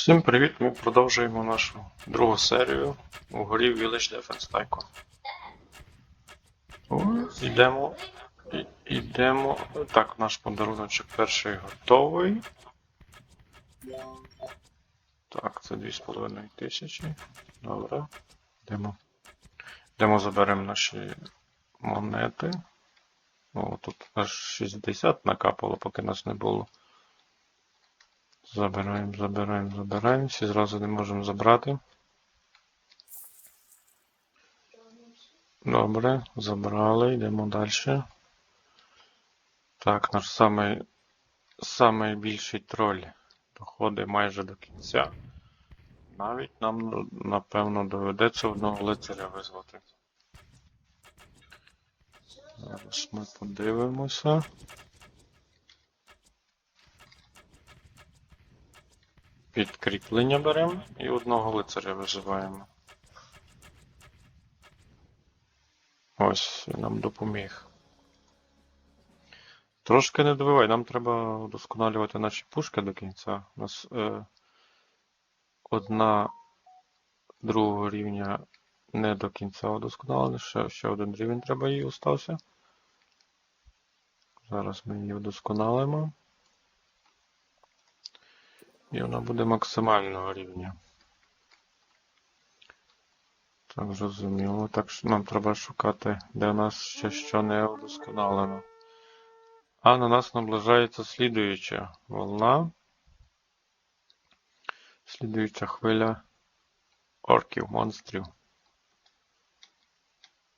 Всім привіт! Ми продовжуємо нашу другу серію у горі Village Defense Tycoon. О, Ідемо. і- Ідемо. Так, наш подаруночок перший готовий. Так, це 2,5 тисячі. Добре. Йдемо. Йдемо заберемо наші монети. О, тут аж 60 накапало, поки нас не було. Забираємо, забираємо, забираємо. Всі зразу не можемо забрати. Добре, забрали, йдемо далі. Так, наш самий, самий більший троль доходить майже до кінця. Навіть нам, напевно, доведеться одного лицаря визвати. Зараз ми подивимося. Підкріплення беремо і одного лицаря виживаємо. Ось він нам допоміг. Трошки не добивай, нам треба удосконалювати наші пушки до кінця. У нас е, одна другого рівня не до кінця удосконалена, ще, ще один рівень треба їй остався. Зараз ми її вдосконалимо. І вона буде максимального рівня. Так, зрозуміло. Так що нам треба шукати, де у нас ще що не удосконалено. А на нас наближається слідуюча волна. Слідуюча хвиля орків, монстрів.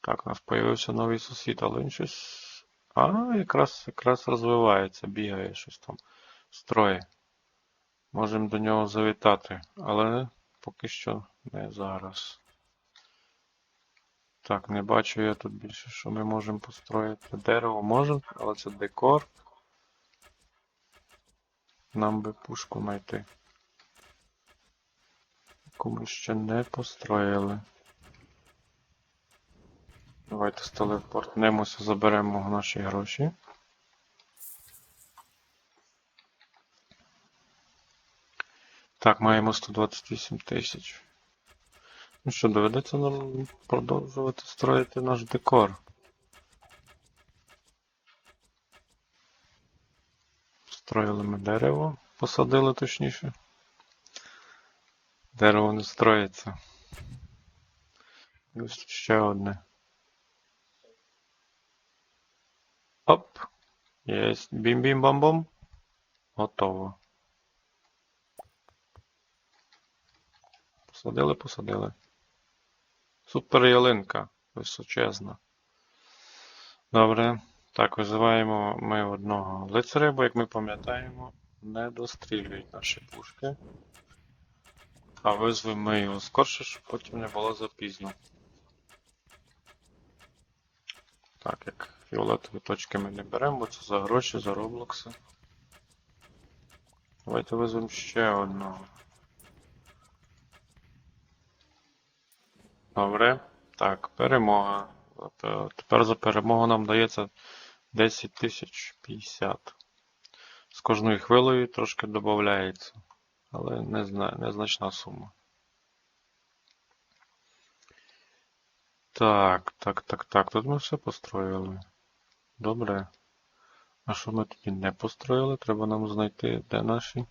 Так, у нас появився новий сусід, але він щось. А, якраз, якраз розвивається, бігає щось там. Строє. Можемо до нього завітати, але поки що не зараз. Так, не бачу я тут більше, що ми можемо построїти. Дерево можемо, але це декор. Нам би пушку знайти. Яку ми ще не построїли. Давайте стелепортнемося, заберемо наші гроші. Так, маємо 128 тисяч. Ну що, доведеться нам продовжувати строїти наш декор. Строїли ми дерево, посадили точніше. Дерево не строїться. І ось ще одне. Оп! Єсть. Бім-бім-бам-бом. Готово. Посадили, посадили. Супер ялинка. Височезна. Добре. Так, визиваємо ми одного лицаря, бо, як ми пам'ятаємо, не дострілюють наші пушки. А визвемо ми його скорше, щоб потім не було запізно. Так, як фіолетові точки ми не беремо, бо це за гроші, за роблокси. Давайте визвемо ще одного. Добре. Так, перемога. Е, Тепер за перемогу нам дається 10 тисяч 50. З кожною хвилею трошки додається. Але незначна сума. Так, так, так, так. Тут ми все построїли. Добре. А що ми тоді не построїли? Треба нам знайти, де наші.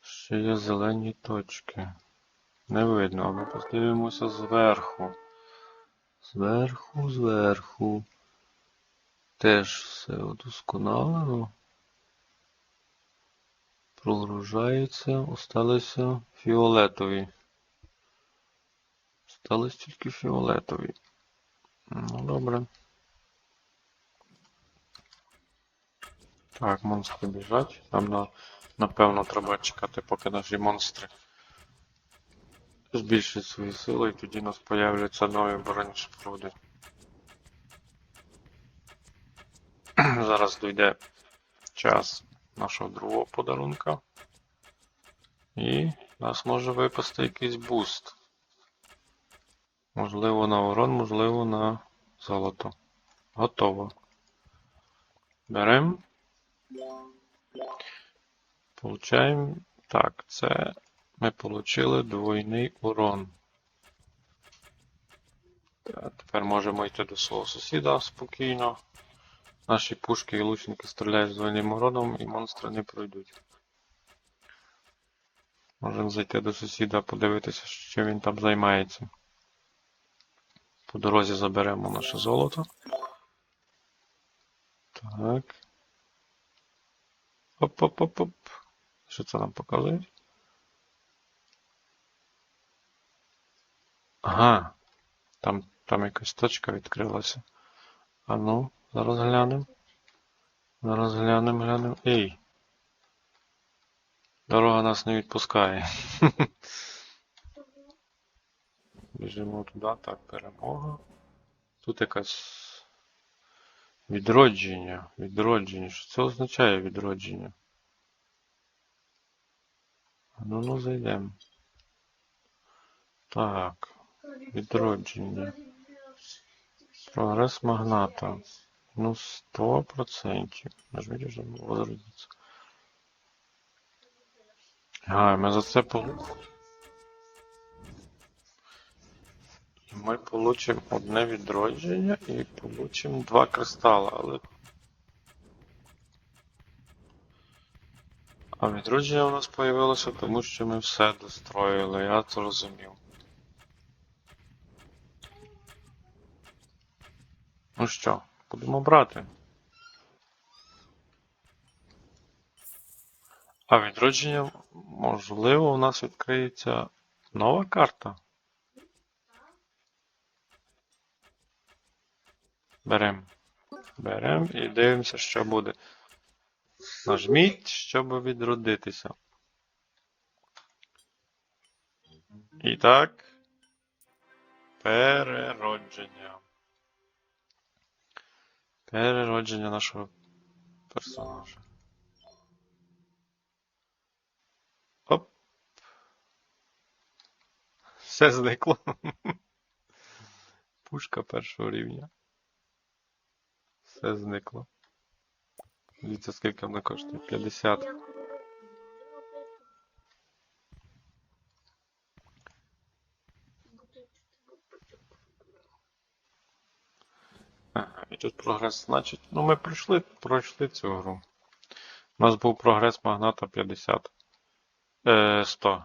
Ще є зелені точки. Не видно, а ми подивимося зверху. Зверху, зверху. Теж все удосконалено. Прогружається, осталися фіолетові. Остались тільки фіолетові. Ну, добре. Так, монстри біжать. На, напевно треба чекати, поки наші монстри збільшать свої сили, і тоді у нас появляться нові оборонні споруди. Зараз дійде час нашого другого подарунка. І нас може випасти якийсь буст. Можливо на урон, можливо на золото. Готово. Беремо. Получаємо Так, це ми отримали двойний урон. Тепер можемо йти до свого сусіда спокійно. Наші пушки і лучники стріляють з двойним уроном і монстри не пройдуть. Можемо зайти до сусіда, подивитися, що він там займається. По дорозі заберемо наше золото. Так. Оп-оп-оп-оп. Що це нам показують? Ага. Там, там якась точка відкрилася. А ну, зараз глянемо. Зараз глянемо, глянемо. Ей. Дорога нас не відпускає. Біжимо туди, так, перемога. Тут якась відродження. Відродження. Що це означає відродження? Ну, ну зайдемо. Так. Відродження. Прогрес магната. Ну, 100%. Нажмите, чтобы возродиться. А, ми за це по... Ми получимо одне відродження і получимо два кристала, але. А відродження у нас появилося, тому що ми все достроїли, я це розумів. Ну що, будемо брати. А відродження, можливо, у нас відкриється нова карта. Берем. Берем і дивимося, що буде. Нажміть, щоб відродитися. І так. Переродження. Переродження нашого персонажа. Оп. Все зникло. Пушка першого рівня. Все зникло. Дивіться, скільки вона коштує? 50. Ага, і тут прогрес, значить, ну ми пройшли, пройшли цю гру. У нас був прогрес магната 50. Е, 100.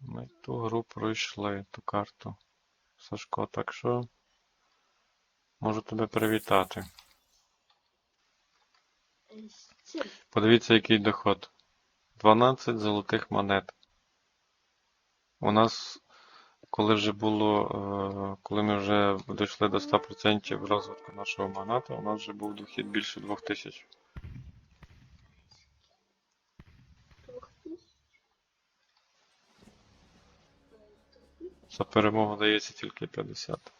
Ми ту гру пройшли, ту карту. Сашко, так що можу тебе привітати. Подивіться, який доход. 12 золотих монет. У нас, коли вже було, е, коли ми вже дійшли до 100% розвитку нашого магната, у нас вже був дохід більше 2000. За перемогу дається тільки 50.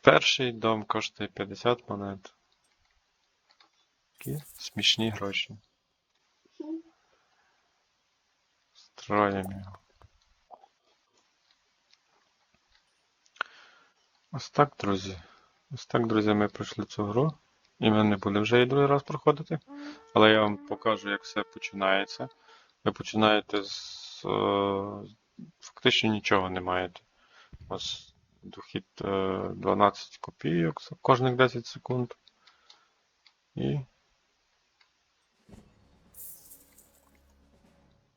Перший дом коштує 50 монет. Такі смішні гроші. Строїмо. Ось так, друзі. Ось так, друзі, ми пройшли цю гру. І ми не будемо вже її другий раз проходити. Але я вам покажу, як все починається. Ви починаєте з. е, Фактично нічого не маєте. Вас дохід е, 12 копійок кожних 10 секунд. І.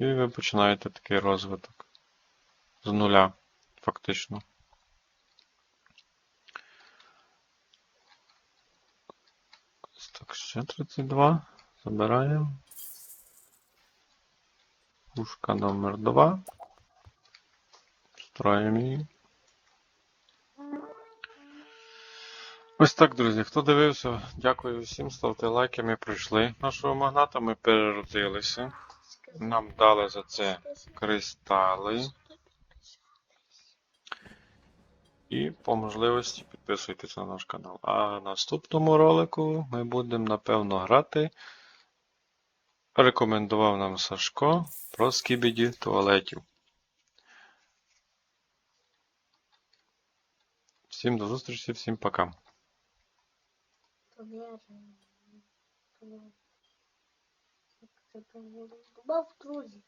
І ви починаєте такий розвиток. З нуля, фактично. Ось Так, ще 32. Забираємо. Пушка номер 2. Строїмо її. Ось так, друзі. Хто дивився, дякую всім. Ставте лайки. Ми пройшли нашого магната, ми переродилися. Нам дали за це кристали. І по можливості підписуйтесь на наш канал. А в наступному ролику ми будемо, напевно, грати. Рекомендував нам Сашко про скібіді туалетів. Всім до зустрічі, всім пока. Це? Добав друзі.